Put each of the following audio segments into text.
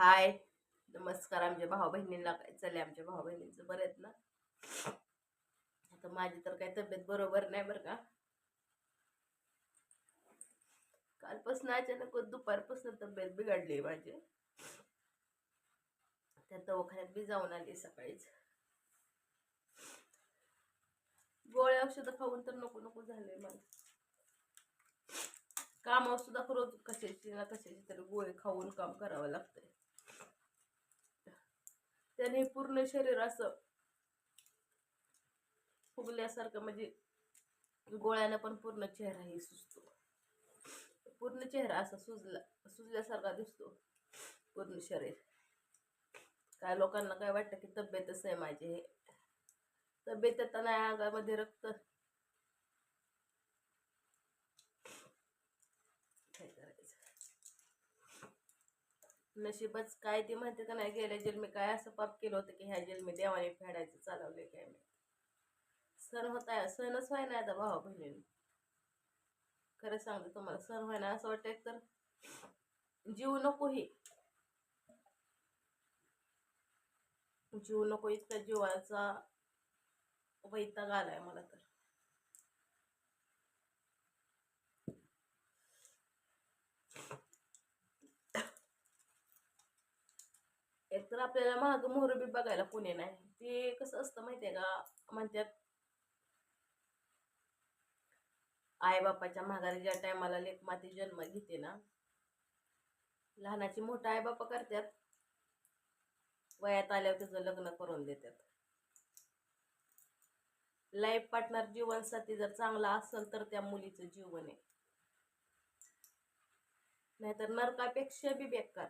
हाय. नमस्कार आमच्या भाऊ बहिणींना काय चाललंय? आमच्या भाऊ बहिणींचं बरं आहेत ना? आता माझी तर काही तब्येत बरोबर नाही बरं का. कालपासून अचानक दुपारपासून तब्येत बिघडली माझी. त्या दवाखान्यात बी जाऊन आली सकाळीच. गोळ्या औषधं खाऊन तर नको नको झाले मला काम सुद्धा रोज कशाची ना कशाची तरी गोळे खाऊन काम करावं लागतंय. त्याने पूर्ण शरीर असं फुगल्यासारखं म्हणजे गोळ्यानं पण पूर्ण चेहराही सुजतो. पूर्ण चेहरा असा सुजला सुजल्यासारखा दिसतो पूर्ण शरीर. काय लोकांना काय वाटतं की तब्येतच आहे माझी? हे तब्येत आता नाही अंगामध्ये रक्त काय करायचं नशीबच काय ते म्हणते का नाही गेल्या जन्मी काय असं पाप केलं होतं की ह्या जन्मी देवाने फेडायचं चालवले काय मी सण होता सणच व्हाय ना आता भावा बहिणीने. खरं सांगते तुम्हाला सण व्हाय ना असं वाटतंय तर जीव नको ही. जीव नको इतका जीवाचा वैताग आलाय मला तर. आपल्याला महाग मोहरबी बघायला पुणे नाही. ते कसं असतं माहितीये का? म्हणतात आईबापाच्या माघारी ज्या टायमाला लेक माती जन्म घेते ना लहानाची मोठा आई बापा करतात वयात आल्यावर तिचं लग्न करून देतात. लाईफ पार्टनर जीवनसाथी जर चांगला असेल तर त्या मुलीचं जीवन आहे. नाहीतर नरकापेक्षा बी बेकार.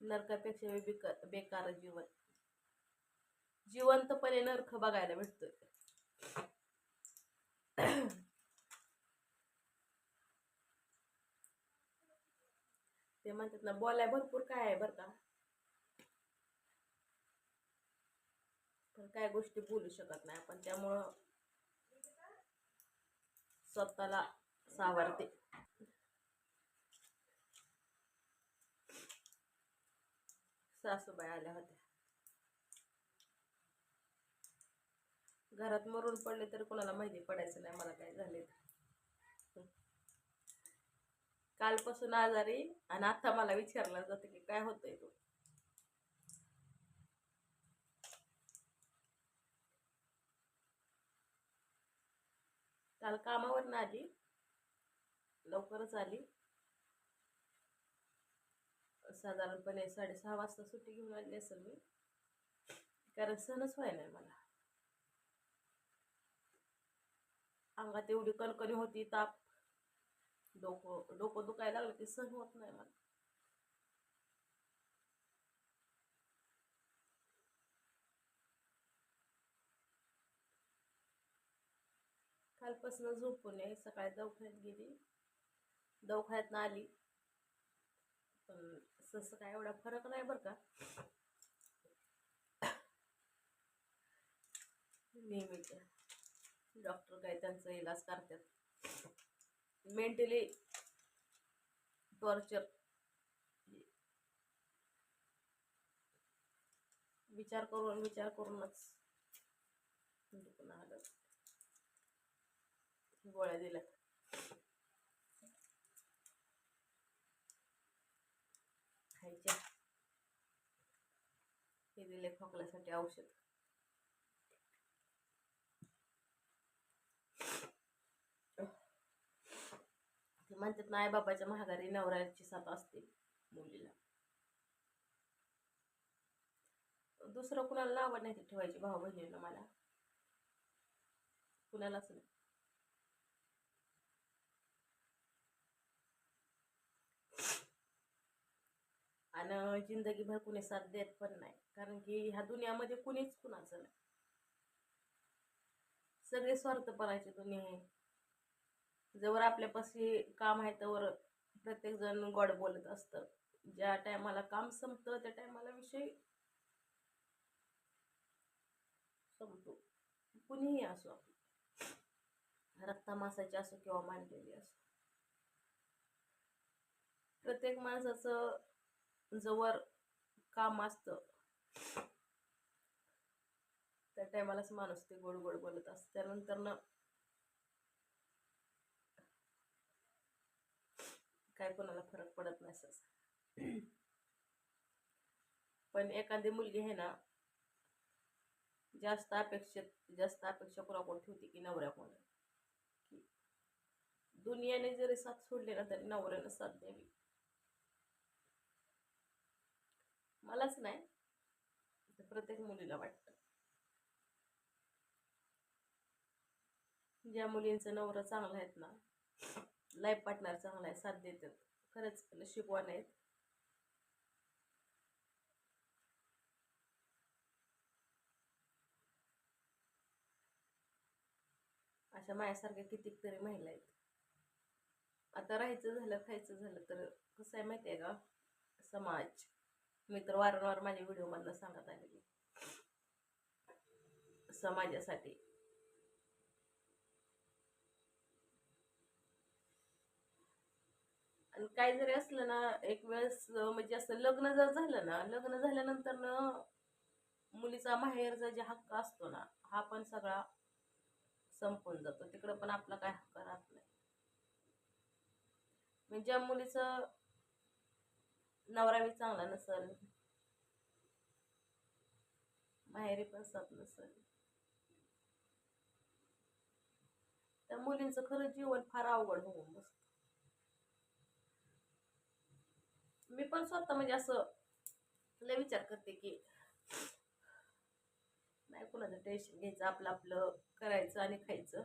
नरकापेक्षा बेकार बेकार जीवन. जिवंतपणे नरक बघायला भेटतोय. ते म्हणतात ना बोलाय भरपूर काय आहे बरं का. पण काय गोष्टी बोलू शकत नाही आपण त्यामुळं स्वतःला सावरते. सासूबाई आल्या होत्या. घरात मरून पडले तर कोणाला माहिती पडायचं नाही मला काय झाले कालपासून आजारी आणि आता मला विचारलं जातं की काय होतंय तू. काल कामावर आली. लवकरच आली. साधारणपणे साडेसहा वाजता सुट्टी घेऊन आली असेल मी. कारण सणच व्हायला नाही मला. अंगात एवढी कणकणी होती ताप. डोकं डोकं दुखायला लागलं ते सहन होत नाही मला. कालपासून झोपून आहे सकाळी दवाखान्यात गेली. दवाखान्यात आली. पण तसं काय एवढा फरक नाही बरं का. नेहमीच्या डॉक्टर काय त्यांचा इलाज करतात. मेंटली टॉर्चर विचार करून विचार करूनच दुखणं आलं. गोळ्या दिल्या खायच्या हे दिले खोकल्यासाठी औषध. ते म्हणतात ना आई बाबाच्या महागारी नवऱ्याची साथ असते मुलीला. दुसरं कुणाला आवड नाही ते ठेवायची भाऊ बहिणीला मला. कुणालाच नाही. आणि जिंदगीभर कुणी साथ देत पण नाही. कारण की ह्या दुनियामध्ये कुणीच कुणाचं नाही. सगळे स्वार्थपणाची दुनिया आहे. जवळ आपल्यापाशी काम आहे त्यावर प्रत्येक जण बोलत असतं. ज्या टायमाला काम संपतं त्या टायमाला विषय संपतो. कुणीही असो रक्ता मासाची असो किंवा मांडलेली असो. प्रत्येक माणसाचं जवळ काम असतं. त्या टायमालाच माणूस ते गोड गोड बोलत असतं. त्यानंतर ना काय कोणाला फरक पडत नाही असं पण एखादी मुलगी आहे ना जास्त अपेक्षित जास्त अपेक्षा कोणाकोण ठेवते की नवऱ्याकोण की दुनियाने जरी साथ सोडली ना तरी नवऱ्यानं साथ द्यावी. मलाच नाही. तर प्रत्येक मुलीला वाटतं. ज्या मुलींचं नवरा चांगला आहेत ना लाईफ पार्टनर चांगला आहे साथ देतात. खरंच शिकवण आहेत. अशा माझ्यासारख्या कितीक तरी महिला आहेत. आता राहायचं झालं खायचं झालं तर कसं आहे माहिती आहे का? समाज. मी तर वारंवार माझ्या व्हिडिओमधनं सांगत आलेली समाजासाठी. आणि काय जरी असलं ना एक वेळेस म्हणजे असं लग्न जर झालं ना लग्न झाल्यानंतर ना मुलीचा माहेरचा जे हक्क असतो ना हा पण सगळा संपून जातो. तिकडं पण आपला काय हक्क राहत नाही. म्हणजे ज्या मुलीचं नवरावी चांगला नसल माहेरी पण साथ नसल त्या मुलींचं खरं जीवन फार अवघड होऊन बसत. मी पण स्वतः म्हणजे असं लय विचार करते की नाही कुणाचं टेन्शन घ्यायचं आपलं आपलं करायचं आणि खायचं.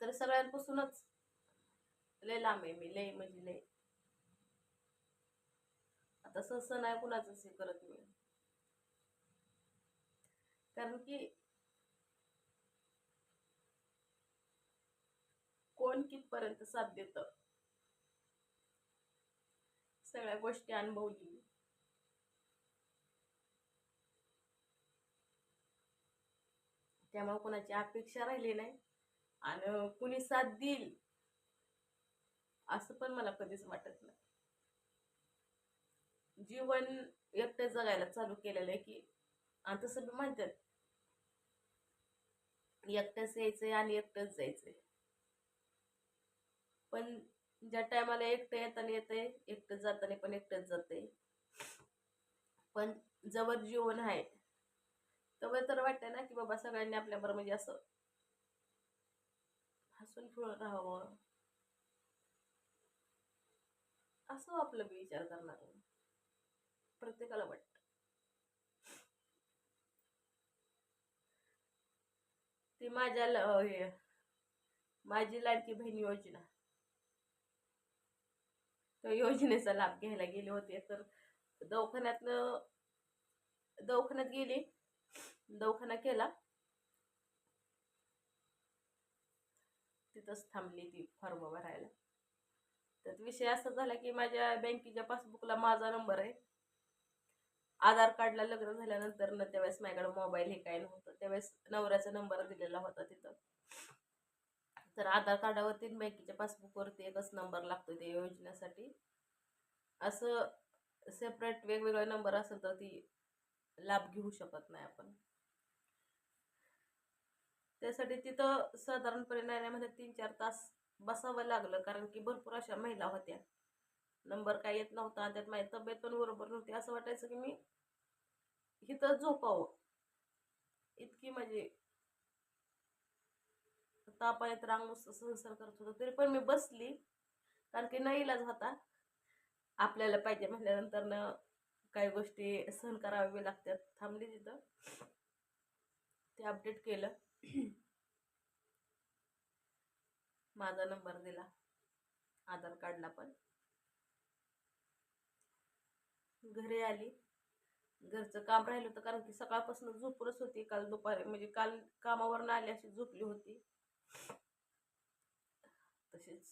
तर सगळ्यांपासूनच लय लांब आहे मी लय म्हणजे लय आता सहसा नाही कुणाचंच हे करत मी. कारण की कोण कितपर्यंत साथ देतं? सगळ्या गोष्टी अनुभवली. त्यामुळे कोणाची अपेक्षा राहिली नाही आणि कुणी साथ देईल असं पण मला कधीच वाटत नाही. जीवन एकटे जगायला चालू केलेलं आहे की आणि तसं बी म्हणतात एकटंच यायचंय आणि एकटंच जायचंय. पण ज्या टायमाला एकटं येताना येतंय एकटं जाताना पण एकटंच जाते पण जवळ जीवन आहे तेव्हा तर वाटतंय ना की बाबा सगळ्यांनी आपल्याबरोबर म्हणजे असं हसून खेळून राहावं. असं आपलं विचार करणार प्रत्येकाला वाटतं. ती माझ्या ल- हे माझी लाडकी बहीण योजना. त्या योजनेचा लाभ घ्यायला गेले होते तर दवाखान्यातनं दवाखान्यात गेली दवाखाना केला. तिथंच थांबली ती फॉर्म भरायला. त्यात विषय असा झाला की माझ्या बँकेच्या पासबुकला माझा नंबर आहे. आधार कार्डला लग्न झाल्यानंतर ना त्यावेळेस माझ्याकडे मोबाईल हे काय नव्हतं. त्यावेळेस नवऱ्याचा नंबर दिलेला होता तिथं. तर आधार कार्डावरती बँकेच्या पासबुकवरती एकच नंबर लागतो त्या योजनेसाठी. असं सेपरेट वेगवेगळे नंबर असेल तर ती लाभ घेऊ शकत नाही आपण. त्यासाठी तिथं साधारणपणे म्हणजे तीन चार तास बसावं लागलं कारण की भरपूर अशा महिला होत्या. नंबर काय येत नव्हता त्यात माझी तब्येत पण बरोबर नव्हती. असं वाटायचं की मी इथं झोपावं. इतकी म्हणजे तापाने तर अंग नुसतं सहसर करत होतं. तरी पण मी बसली. कारण की नाही इलाज होता. आपल्याला पाहिजे म्हटल्यानंतर न काही गोष्टी सहन कराव्या लागतात. थांबली तिथं. ते अपडेट केलं. माझा नंबर दिला. आधार कार्डला पण. घरी आली. घरचं काम राहिलं होतं कारण की सकाळपासून झोपूनच होती. काल दुपारी म्हणजे काल कामावरनं आली अशी झोपली होती. तशीच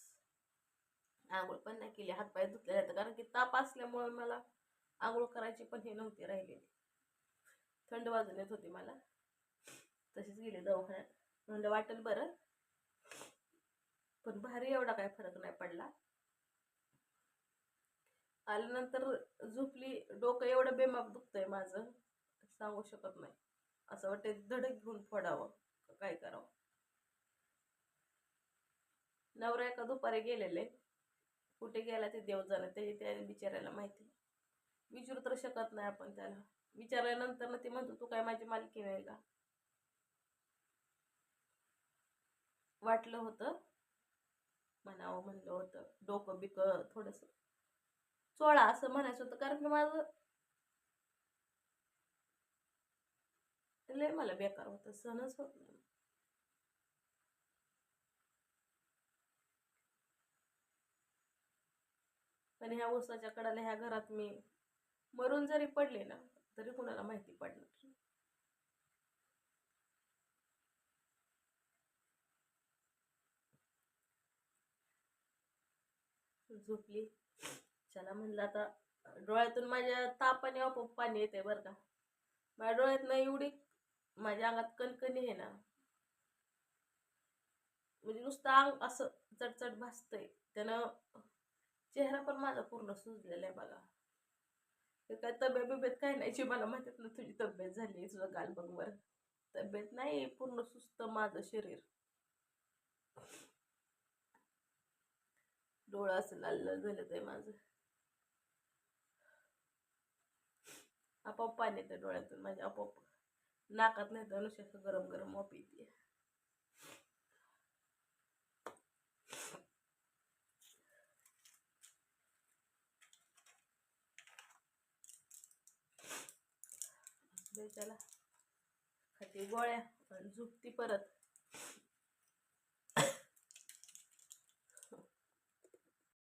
आंघोळ पण नाही केली. हातपाय धुतले जातं कारण की ताप असल्यामुळे मला आंघोळ करायची पण हे नव्हती राहिलेली. थंड वाजून येत होती मला. तशीच गेली दवाखान्यात. म्हणलं वाटेल बरं. पण भारी एवढा काय फरक नाही पडला. आल्यानंतर झोपली डोकं एवढं बेमाप दुखतंय माझं सांगू शकत नाही. असं वाटते धडक घेऊन फोडावं काय करावं? नवरा एका दुपारी गेलेले. कुठे गेला ते देव जाणं ते त्या बिचारायला माहिती विचारू तर शकत नाही आपण त्याला. विचारल्यानंतर ना ते म्हणतो तू काय माझी मालकी नाही का? वाटलं होतं म्हणावं म्हणलं होतं. डोकं बिकं थोडंसं. चोळा असं म्हणायचं होतं. कारण की माझं लय मला बेकार होतं. सहनच होत नाही. पण ह्या उसाच्या कडाला ह्या घरात मी मरून जरी पडले ना तरी कुणाला माहिती पडणार झोपली. चला म्हणलं आता डोळ्यातून माझ्या तापाने आपोआप पाणी येते बरं का. माझ्या डोळ्यातनं एवढी माझ्या अंगात कणकणी आहे ना. म्हणजे नुसतं अंग असं चटचट भासतंय. त्यानं चेहरा पण माझा पूर्ण सुजलेला आहे बघा. ते काय तब्येत बिब्येत काय नाही जी मला माहितीत ना तुझी तब्येत झाली तुझं गाल बघ तब्येत नाही पूर्ण सुस्त माझं शरीर. डोळा असं लाल झालं ते माझं. आपोआप पाणी येतं डोळ्यातून माझ्या आपोआप नाकात नाही तर नुसतं गरम गरम वाफ येते. त्याला खाते गोळ्या आणि झोपती परत.